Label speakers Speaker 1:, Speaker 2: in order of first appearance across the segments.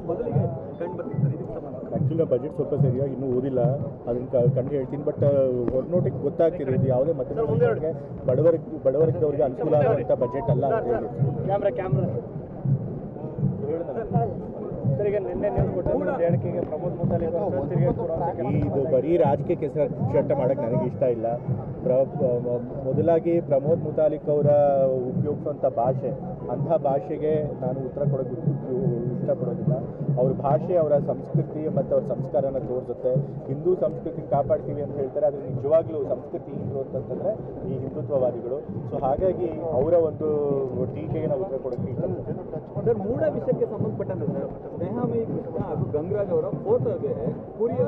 Speaker 1: ಏನು ಮೊದಲಿಗೆ ಕಂಡು ಬರ್ತಿತ್ತು ಸರ್ ಇದಕ್ಕೆ ಸಂಬಂಧ
Speaker 2: ಆ್ಯಕ್ಚುಲಿ ಬಜೆಟ್ ಸ್ವಲ್ಪ ಸರಿಯಾಗಿ ಇನ್ನೂ ಓದಿಲ್ಲ. ಅದನ್ನ ಕ- ಕಂಡು ಹೇಳ್ತೀನಿ ಬಟ್ ಹೊರನೋಟಿಗೆ ಗೊತ್ತಾಗ್ತಿರೋದು ಇದು ಯಾವುದೇ ಮುಂದೆ ಬಡವರಿಗೆ ಬಡವರಿದ್ದವರಿಗೆ ಅನುಕೂಲ ಆಗುವಂಥ ಬಜೆಟ್ ಅಲ್ಲ ಅಂತ ಹೇಳಿ.
Speaker 1: Camera camera.
Speaker 2: ಇದು ಬರೀ ರಾಜಕೀಯಕ್ಕೆ ಹೆಸರು ಮಾಡೋಕ್ಕೆ ನನಗೆ ಇಷ್ಟ ಇಲ್ಲ. ಪ್ರ ಮೊದಲಾಗಿ ಪ್ರಮೋದ್ ಮುತಾಲಿಕ್ ಅವರ ಉಪಯೋಗಿಸುವಂಥ ಭಾಷೆ ಅಂಥ ಭಾಷೆಗೆ ನಾನು ಉತ್ತರ ಕೊಡೋದು ಇಷ್ಟಪಡೋದಿಲ್ಲ. ಅವ್ರ ಭಾಷೆ ಅವರ ಸಂಸ್ಕೃತಿ ಮತ್ತು ಅವ್ರ ಸಂಸ್ಕಾರನ ತೋರಿಸುತ್ತೆ. ಹಿಂದೂ ಸಂಸ್ಕೃತಿ ಕಾಪಾಡ್ತೀವಿ ಅಂತ ಹೇಳ್ತಾರೆ. ಆದರೆ ನಿಜವಾಗ್ಲೂ ಸಂಸ್ಕೃತಿ ಹಿಂದೂ ಅಂತಂತಂದರೆ ಈ ಹಿಂದುತ್ವವಾದಿಗಳು. ಸೊ ಹಾಗಾಗಿ ಅವರ ಒಂದು ಟೀಕೆಗೆ ನಾವು ಉತ್ತರ ಕೊಡೋಕ್ಕೆ
Speaker 1: ಸರ್ ಮೂಢ ವಿಷಯಕ್ಕೆ ಸಂಬಂಧಪಟ್ಟಂತೆ ಸರ್ ಸ್ನೇಹಾಮಯಿ ಕೃಷ್ಣ ಹಾಗೂ ಗಂಗರಾಜ್ ಅವರ ಫೋಟೋಗೆ ಕುರಿಯ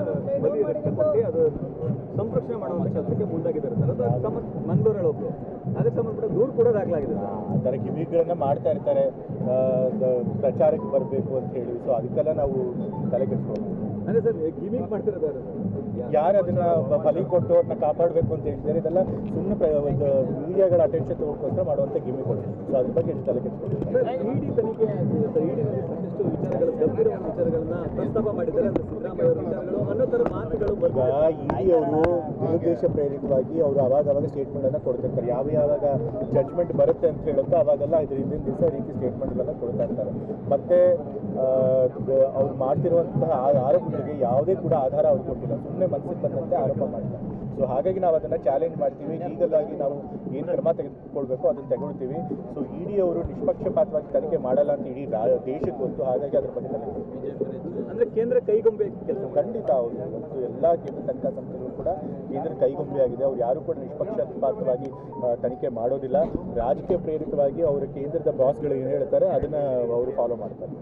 Speaker 1: ಬಲಿ ಕೊಟ್ಟು ಅದು ಸಂರಕ್ಷಣೆ ಮಾಡುವಂತ ಕೆಲಸಕ್ಕೆ ಮುಂದಾಗಿದ್ದಾರೆ ಸರ್. ಅದು ಮಂಗಳೂರಲ್ಲಿ ಒಬ್ಬರು ಅದಕ್ಕೆ ಸಂಬಂಧಪಟ್ಟ ದೂರು ಕೂಡ ದಾಖಲಾಗಿದೆ ಸರ್.
Speaker 2: ಆ ಥರ ಗಿಮಿಕ್ಗಳನ್ನ ಮಾಡ್ತಾ ಇರ್ತಾರೆ ಪ್ರಚಾರಕ್ಕೆ ಬರಬೇಕು ಅಂತ ಹೇಳಿ. ಸೊ ಅದಕ್ಕೆಲ್ಲ ನಾವು ತಲೆ
Speaker 1: ಮಾಡ್ತಿರೋದು ಯಾರು?
Speaker 2: ಅದನ್ನ ಬಲಿ ಕೊಟ್ಟು ಅದನ್ನ ಕಾಪಾಡಬೇಕು ಅಂತ ಹೇಳ್ತಾರೆ ಇದೆಲ್ಲ ಸುಮ್ಮನೆ ಒಂದು ಮೀಡಿಯಾಗಳ ಅಟೆನ್ಷನ್ ಮಾಡುವಂತ ಮಾಡುವಂಥ ಕೊಡಿ ಸೊ ಅದ್ರ ಬಗ್ಗೆ ಎಷ್ಟು ತಲೆ
Speaker 1: ಗಂಭೀರವಾದ ವಿಚಾರಗಳನ್ನ ಪ್ರಸ್ತಾಪ ಮಾಡಿದ್ದಾರೆ. ಸಿದ್ದರಾಮಯ್ಯ ವಿಚಾರಗಳು
Speaker 2: ಈಗ ಇಡಿ ಅವರು ದುರುದ್ದೇಶ ಪ್ರೇರಿತವಾಗಿ ಅವರು ಅವಾಗ ಅವಾಗ ಸ್ಟೇಟ್ಮೆಂಟನ್ನು ಕೊಡ್ತಿರ್ತಾರೆ. ಯಾವ ಯಾವಾಗ ಜಡ್ಜ್ಮೆಂಟ್ ಬರುತ್ತೆ ಅಂತ ಹೇಳುತ್ತೋ ಅವಾಗೆಲ್ಲ ಇದ್ರ ಹಿಂದಿನ ದಿವಸ ರೀತಿ ಸ್ಟೇಟ್ಮೆಂಟ್ಗಳನ್ನ ಕೊಡ್ತಾ ಇರ್ತಾರೆ. ಮತ್ತೆ ಅವ್ರು ಮಾಡ್ತಿರುವಂತಹ ಆರೋಪಗಳಿಗೆ ಯಾವುದೇ ಕೂಡ ಆಧಾರ ಅವ್ರು ಕೊಟ್ಟಿಲ್ಲ. ಸುಮ್ಮನೆ ಮನಸ್ಸಿಗೆ ಬಂದಂತೆ ಆರೋಪ ಮಾಡ್ತಾರೆ. ಸೊ ಹಾಗಾಗಿ ನಾವು ಅದನ್ನು ಚಾಲೆಂಜ್ ಮಾಡ್ತೀವಿ. ಲೀಗಲ್ ಆಗಿ ನಾವು ಏನು ಕ್ರಮ ತೆಗೆದುಕೊಳ್ಬೇಕು ಅದನ್ನು ತಗೊಳ್ತೀವಿ. ಸೊ ಇಡಿ ಅವರು ನಿಷ್ಪಕ್ಷಪಾತವಾಗಿ ತನಿಖೆ ಮಾಡಲ್ಲ ಅಂತ ಇಡೀ ದೇಶಕ್ಕೆ ಗೊತ್ತು. ಹಾಗಾಗಿ ಅದ್ರ ಬಗ್ಗೆ.
Speaker 1: ಅಂದ್ರೆ ಕೇಂದ್ರ ಕೈಗೊಂಬೆ ಕೆಲಸ
Speaker 2: ಖಂಡಿತ ಅವರು ಇವತ್ತು ಎಲ್ಲ ಕೇಂದ್ರ ತನಿಖಾ ಸಂಸ್ಥೆಗಳು ಕೂಡ ಕೇಂದ್ರ ಕೈಗೊಂಬೆಯಾಗಿದೆ ಅವ್ರು ಯಾರು ಕೂಡ ನಿಷ್ಪಕ್ಷಪಾತವಾಗಿ ತನಿಖೆ ಮಾಡೋದಿಲ್ಲ. ರಾಜಕೀಯ ಪ್ರೇರಿತವಾಗಿ ಅವರ ಕೇಂದ್ರದ ಬಾಸ್ಗಳು ಏನು ಹೇಳ್ತಾರೆ ಅದನ್ನ ಅವರು ಫಾಲೋ ಮಾಡ್ತಾರೆ.